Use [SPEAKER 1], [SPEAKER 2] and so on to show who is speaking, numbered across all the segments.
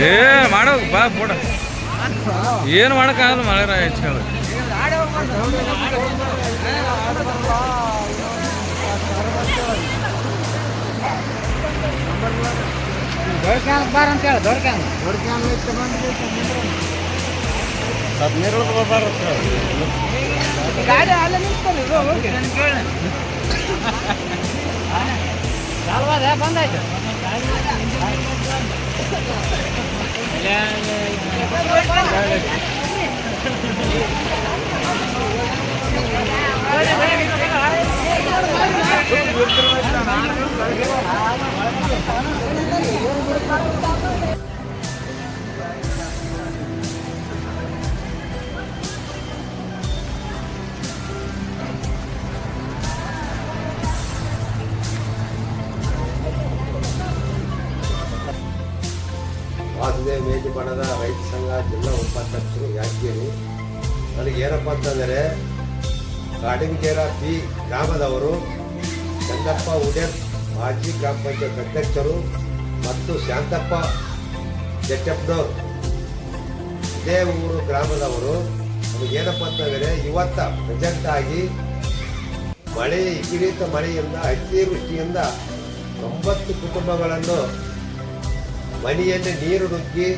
[SPEAKER 1] ಏ ಮಾಡೋ ಬಾ ಬಿಡ ಏನು ಮಾಡೋಕ್ಕಾಗಲ್ಲ ಮಳೆ ಹೆಚ್ಚು
[SPEAKER 2] ಬಾರ ಅಂತ ಹೇಳಿ ದೊಡ್ಡ ಕ್ಯಾನ್ ಗಾಡಿ ಅಲ್ಲ ನಿಂತ್ಕೊಳ್ಳಿ ಇದು ಹೋಗಿ ಸಾಲ್ವಾದ ಬಂದಾಯ್ತು
[SPEAKER 3] ಬಣದ ರೈತ ಸಂಘ ಜಿಲ್ಲಾ ಉಪಾಧ್ಯಕ್ಷರು ಯಾಕೇರಿ ನನಗೆ ಏನಪ್ಪ ಅಂತಂದರೆ ಕಾಡಿನಕೇರ ಪಿ. ಗ್ರಾಮದವರು ಚಂದಪ್ಪ ಉಡೇರ್ ಮಾಜಿ ಗ್ರಾಮ ಪಂಚಾಯತ್ ಅಧ್ಯಕ್ಷರು ಮತ್ತು ಶಾಂತಪ್ಪ ಜಟ್ಟಪ್ಪನವ್ರು ಇದೇ ಊರು ಗ್ರಾಮದವರು. ಏನಪ್ಪ ಅಂತಂದರೆ, ಇವತ್ತ ಪ್ರೆಸೆಂಟ್ ಆಗಿ ಮಳೆ, ವಿಪರೀತ ಮಳೆಯಿಂದ, ಅತಿವೃಷ್ಟಿಯಿಂದ ತೊಂಬತ್ತು ಕುಟುಂಬಗಳನ್ನು ಮನೆಯಲ್ಲಿ ನೀರು ನುಗ್ಗಿ,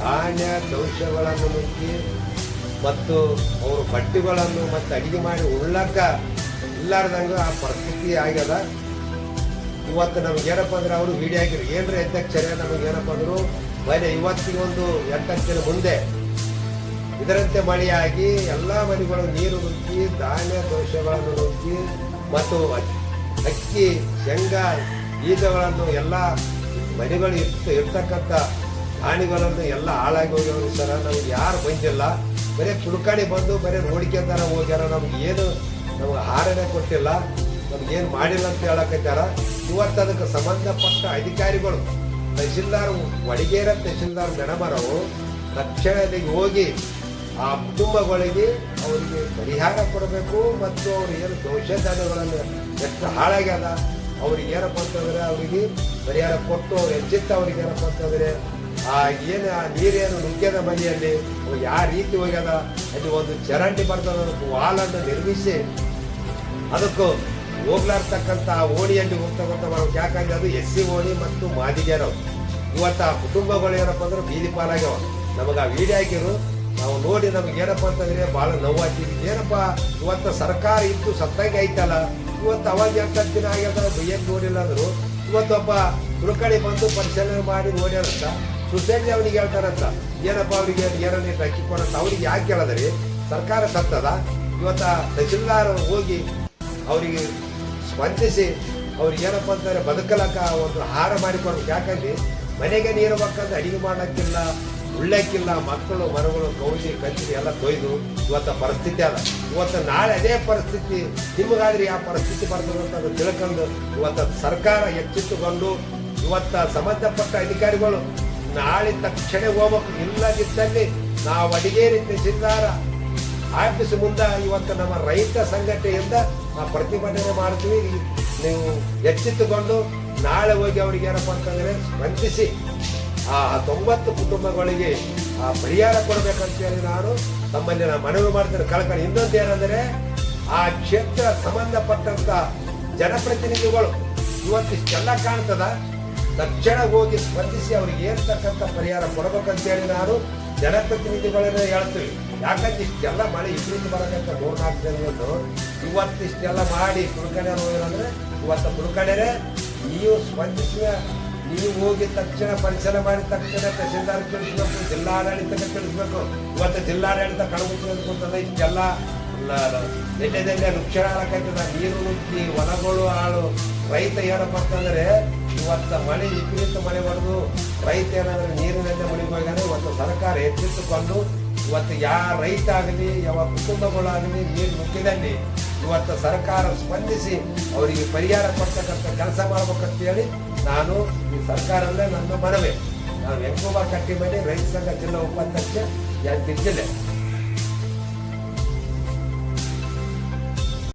[SPEAKER 3] ಧಾನ್ಯ, ದೋಷಗಳನ್ನು ನುಗ್ಗಿ ಮತ್ತು ಅವರು ಬಟ್ಟೆಗಳನ್ನು ಮತ್ತು ಅಡುಗೆ ಮಾಡಿ ಉಳ್ಳಕ್ಕ ಇಲ್ಲಾರ್ದಂಗ ಆ ಪರಿಸ್ಥಿತಿ ಆಗ್ಯದ. ಇವತ್ತು ನಮ್ಗೆ ಏನಪ್ಪ ಅಂದ್ರೆ ಅವರು ವಿಡಿಯೋ ಆಗಿರು ಏನ್ರಿ ಅಧ್ಯಕ್ಷರೇ ನಮಗೇನಪ್ಪ ಅಂದ್ರು ಮನೆ ಇವತ್ತಿಗೆ ಒಂದು ಮುಂದೆ ಇದರಂತೆ ಮಳೆಯಾಗಿ ಎಲ್ಲ ಮನೆಗಳು ನೀರು ನುಗ್ಗಿ, ಧಾನ್ಯ, ದೋಷಗಳನ್ನು ನುಗ್ಗಿ ಮತ್ತು ಅಕ್ಕಿ, ಶೇಂಗಾ, ಬೀಜಗಳನ್ನು ಎಲ್ಲ ಮನೆಗಳು ಇರ್ತ, ಇರ್ತಕ್ಕಂಥ ಪ್ರಾಣಿಗಳನ್ನು ಎಲ್ಲ ಹಾಳಾಗಿ ಹೋಗ್ಯವ್ರು ಸರ. ನಮ್ಗೆ ಯಾರು ಬಂದಿಲ್ಲ. ಬರೀ ಕುಡ್ಕಾಣಿ ಬಂದು ಬರೀ ನೋಡ್ಕೊಂತಾರ ಹೋಗ್ಯಾರ. ನಮ್ಗೆ ಏನು, ನಮ್ಗೆ ಆಹಾರನೇ ಕೊಟ್ಟಿಲ್ಲ. ನಮ್ಗೆ ಏನು ಮಾಡಿಲ್ಲ ಅಂತ ಹೇಳಕತ್ತಾರ. ಇವತ್ತು ಅದಕ್ಕೆ ಸಂಬಂಧಪಟ್ಟ ಅಧಿಕಾರಿಗಳು, ತಹಶೀಲ್ದಾರ್, ವಡಿಗೇರ ತಹಶೀಲ್ದಾರ್ ಮೇಡಮರವು ತಕ್ಷಣದಿಗೆ ಹೋಗಿ ಆ ಕುಟುಂಬಗಳಿಗೆ ಅವರಿಗೆ ಪರಿಹಾರ ಕೊಡಬೇಕು ಮತ್ತು ಅವರು ಏನು ದೋಷಧಾನಗಳನ್ನು ಎಷ್ಟು ಹಾಳಾಗ್ಯದ. ಅವ್ರಿಗೆ ಏನಪ್ಪ ಅಂತಂದ್ರೆ ಅವರಿಗೆ ಪರಿಹಾರ ಕೊಟ್ಟು ಅವ್ರು ಎಚ್ಚೆತ್ತ ಅವ್ರಿಗೆ ಏನಪ್ಪ ಅಂತಂದ್ರೆ ಆ ಏನು ಆ ನೀರೇನು ನುಗ್ಗ್ಯದ ಮನೆಯಲ್ಲಿ? ಯಾವ ರೀತಿ ಹೋಗ್ಯದ? ಅಲ್ಲಿ ಒಂದು ಚರಂಡಿ ಬರ್ತದ ವಾಲನ್ನು ನಿರ್ಮಿಸಿ ಅದಕ್ಕೂ ಹೋಗ್ಲಾರ್ತಕ್ಕಂಥ ಆ ಓಣಿಯಲ್ಲಿ ಹೋಗ್ತಕ್ಕಂಥ ನಾವು ಯಾಕಂದ್ರೆ ಅದು ಎಸ್ ಸಿ ಓಣಿ ಮತ್ತು ಮಾದಿಗೆರವು ಇವತ್ತು ಆ ಕುಟುಂಬಗಳು ಏನಪ್ಪ ಅಂದ್ರೆ ಬೀದಿ ಪಾಲಾಗ್ಯವ. ನಮಗೆ ಆ ವೀಡಿಯೋ ಹಾಕಿರು. ನಾವು ನೋಡಿ ನಮ್ಗೆ ಏನಪ್ಪ ಅಂತಂದ್ರೆ ಭಾಳ ನೋವಾಗ್ತೀವಿ ಏನಪ್ಪ? ಇವತ್ತು ಸರ್ಕಾರ ಇತ್ತು ಸತ್ತಂಗೆ ಐತಲ್ಲ ಇವತ್ತು ಅವಾಗ ಎಂಟತ್ತು ದಿನ ಆಗ್ಯದ ಏನು ನೋಡಿಲ್ಲ ಅಂದ್ರು. ಇವತ್ತೊಬ್ಬ ಹುಡುಕಡೆ ಬಂದು ಪರಿಶೀಲನೆ ಮಾಡಿ ನೋಡ್ಯಾರಂತ, ಸುಸೇಜ್ ಅವ್ರಿಗೆ ಹೇಳ್ತಾರಂತ, ಏನಪ್ಪ ಅವರಿಗೆ ಏನನ್ನ ಅಕ್ಕಿ ಕೊಡಂತ ಅವ್ರಿಗೆ ಯಾಕೆ ಕೇಳದ್ರಿ? ಸರ್ಕಾರ ಸತ್ತದ, ಇವತ್ತ ತಹಶೀಲ್ದಾರ್ ಹೋಗಿ ಅವರಿಗೆ ಸ್ಪಂದಿಸಿ ಅವ್ರಿಗೆ ಏನಪ್ಪ ಅಂತಾರೆ, ಬದುಕಲಕ್ಕ ಒಂದು ಆಹಾರ ಮಾಡಿಕೊಡ್ಬೇಕು. ಯಾಕಂದ್ರೆ ಮನೆಗೆ ನೀರು ಬೇಕಂದ್ರೆ ಅಡಿಗೆ ಮಾಡಕ್ಕಿಲ್ಲ ಉಳ್ಳಕ್ಕಿಲ್ಲ ಮಕ್ಕಳು, ಮರಗಳು, ಗೌಜಿ ಕಚ್ಚಿ ಎಲ್ಲ ಕೊಯ್ದು ಇವತ್ತ ಪರಿಸ್ಥಿತಿ ಅದ. ಇವತ್ತು ನಾಳೆ ಅದೇ ಪರಿಸ್ಥಿತಿ. ನಿಮಗಾದ್ರೆ ಯಾವ ಪರಿಸ್ಥಿತಿ ಬರ್ತದೆ ಅಂತ ಅದು ತಿಳ್ಕೊಂಡು ಇವತ್ತ ಸರ್ಕಾರ ಎಚ್ಚೆತ್ತುಕೊಂಡು ಇವತ್ತ ಸಂಬಂಧಪಟ್ಟ ಅಧಿಕಾರಿಗಳು ನಾಳೆ ತಕ್ಷಣ ಹೋಗ್ಬೇಕು. ಇಲ್ಲದಿದ್ದಲ್ಲಿ ನಾವು ಅಡಿಗೇರಿ ತಹಶೀಲ್ದಾರ ಆಫೀಸ್ ಮುಂದೆ ಇವತ್ತು ನಮ್ಮ ರೈತ ಸಂಘಟನೆಯಿಂದ ಆ ಪ್ರತಿಭಟನೆ ಮಾಡ್ತೀವಿ. ನೀವು ಎಚ್ಚೆತ್ತುಕೊಂಡು ನಾಳೆ ಹೋಗಿ ಅವ್ರಿಗೆ ಏನಪ್ಪ ಅಂತಂದ್ರೆ ಸ್ಪಂದಿಸಿ ಆ ತೊಂಬತ್ತು ಕುಟುಂಬಗಳಿಗೆ ಆ ಪರಿಹಾರ ಕೊಡಬೇಕಂತೇಳಿ ನಾನು ತಮ್ಮಲ್ಲಿ ನಾನು ಮನವಿ ಮಾಡ್ತೇನೆ. ಕಳ್ಕೊಂಡು ಇನ್ನೊಂದು ಏನಂದ್ರೆ, ಆ ಕ್ಷೇತ್ರ ಸಂಬಂಧಪಟ್ಟಂತ ಜನಪ್ರತಿನಿಧಿಗಳು ಇವತ್ತಿಷ್ಟೆಲ್ಲ ಕಾಣ್ತದ? ತಕ್ಷಣ ಹೋಗಿ ಸ್ಪಂದಿಸಿ ಅವ್ರಿಗೆ ಏರ್ತಕ್ಕಂಥ ಪರಿಹಾರ ಕೊಡಬೇಕಂತೇಳಿ ನಾನು ಜನಪ್ರತಿನಿಧಿಗಳನ್ನ ಹೇಳ್ತೀವಿ. ಯಾಕಂದ್ರೆ ಇಷ್ಟೆಲ್ಲ ಮಳೆ ವಿಪರೀತ ಬರಕಂತ ಮೂರ್ನಾಲ್ಕು ಇವತ್ತು ಇಷ್ಟೆಲ್ಲ ಮಾಡಿ ಕುಡ್ಕಡೆ ಹೋಗಿರಂದ್ರೆ ಇವತ್ತು ಕುಡ್ಕಡೆನೆ ನೀವು ಸ್ಪಂದಿಸುವ ನೀವು ಹೋಗಿ ತಕ್ಷಣ ಪರಿಸರ ಮಾಡಿದ ತಕ್ಷಣ ತಹಸೀಲ್ದಾರ್ ತಿಳಿಸ್ಬೇಕು ಜಿಲ್ಲಾಡಳಿತಕ್ಕೆ ತಿಳಿಸ್ಬೇಕು. ಇವತ್ತು ಜಿಲ್ಲಾಡಳಿತ ಕಳಗುತ್ತದೆ ಇಷ್ಟೆಲ್ಲ ನೆಟ್ಟದಲ್ಲೇ ವೃಕ್ಷ ಹಾಳಾಕೈತದ ನೀರು ನುಗ್ಗಿ ಹೊಲಗಳು ಹಾಳು. ರೈತ ಏನಪ್ಪ ಅಂತಂದ್ರೆ ಇವತ್ತ ಮಳೆ ವಿಪರೀತ ಮಳೆ ಬರೋದು. ರೈತ ಏನಾದ್ರೆ ನೀರಿನಲ್ಲೇ ಮುಳಿಬೇಕಾದ್ರೆ ಇವತ್ತು ಸರ್ಕಾರ ಎಚ್ಚೆತ್ತುಕೊಂಡು, ಇವತ್ತು ಯಾವ ರೈತ ಆಗಲಿ, ಯಾವ ಕುಟುಂಬಗಳಾಗಲಿ, ನೀರು ನುಗ್ಗಿದಲ್ಲಿ ಇವತ್ತು ಸರ್ಕಾರ ಸ್ಪಂದಿಸಿ ಅವರಿಗೆ ಪರಿಹಾರ ಕೊಡ್ತಕ್ಕಂಥ ಕೆಲಸ ಮಾಡ್ಬೇಕಂತೇಳಿ ನಾನು ಈ ಸರ್ಕಾರದಲ್ಲೇ ನನ್ನ ಮನವಿ. ನಾನು ವೆಂಕೂಬರ್ ಕಟ್ಟಿ ಮೇಲೆ ರೈತ ಸಂಘ ಜಿಲ್ಲಾ ಉಪಾಧ್ಯಕ್ಷ ಯಾಕೆ ಜಿಲ್ಲೆ.